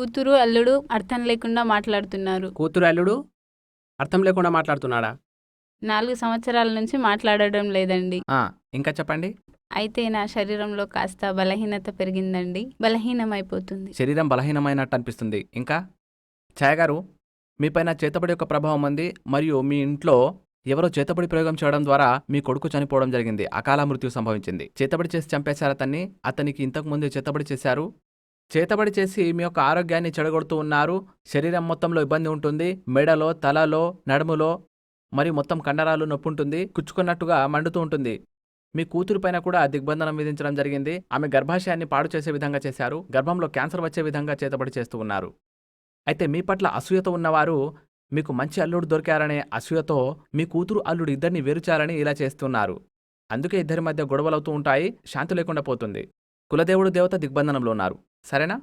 కూతురు అల్లుడు అర్థం లేకుండా మాట్లాడుతున్నారు. కూతురు అల్లుడు అర్థం లేకుండా మాట్లాడుతున్నాడా? నాలుగు సంవత్సరాల నుంచి మాట్లాడడం లేదండి. ఆ, ఇంకా చెప్పండి. అయితే నా శరీరంలో కాస్త బలహీనత పెరిగిందండి. బలహీనమైపోతుంది. శరీరం బలహీనమైనట్టు అనిపిస్తుంది. ఇంకా? ఛాయ గారు మీపైన చేతబడి యొక్క ప్రభావం ఉంది. మరియు మీ ఇంట్లో ఎవరో చేతబడి ప్రయోగం చేయడం ద్వారా మీ కొడుకు చనిపోవడం జరిగింది. అకాల మృత్యు సంభవించింది. చేతబడి చేసి చంపేశారు అతన్ని. అతనికి ఇంతకు ముందు చేతబడి చేశారు. చేతబడి చేసి మీ యొక్క ఆరోగ్యాన్ని చెడగొడుతూ ఉన్నారు. శరీరం మొత్తంలో ఇబ్బంది ఉంటుంది. మెడలో తలలో నడుములో మరియు మొత్తం కండరాలు నొప్పి ఉంటుంది. కుచ్చుకున్నట్టుగా మండుతూ ఉంటుంది. మీ కూతురు పైన కూడా దిగ్బంధనం విధించడం జరిగింది. ఆమె గర్భాశయాన్ని పాడు చేసే విధంగా చేశారు. గర్భంలో క్యాన్సర్ వచ్చే విధంగా చేతబడి చేస్తూ ఉన్నారు. అయితే మీ పట్ల అసూయతో ఉన్నవారు మీకు మంచి అల్లుడు దొరికారనే అసూయతో మీ కూతురు అల్లుడు ఇద్దరిని వేరుచారని ఇలా చేస్తున్నారు. అందుకే ఇద్దరి మధ్య గొడవలవుతూ ఉంటాయి. శాంతి లేకుండా పోతుంది. కులదేవుడు దేవత దిగ్బంధనంలో ఉన్నారు. సరేనా?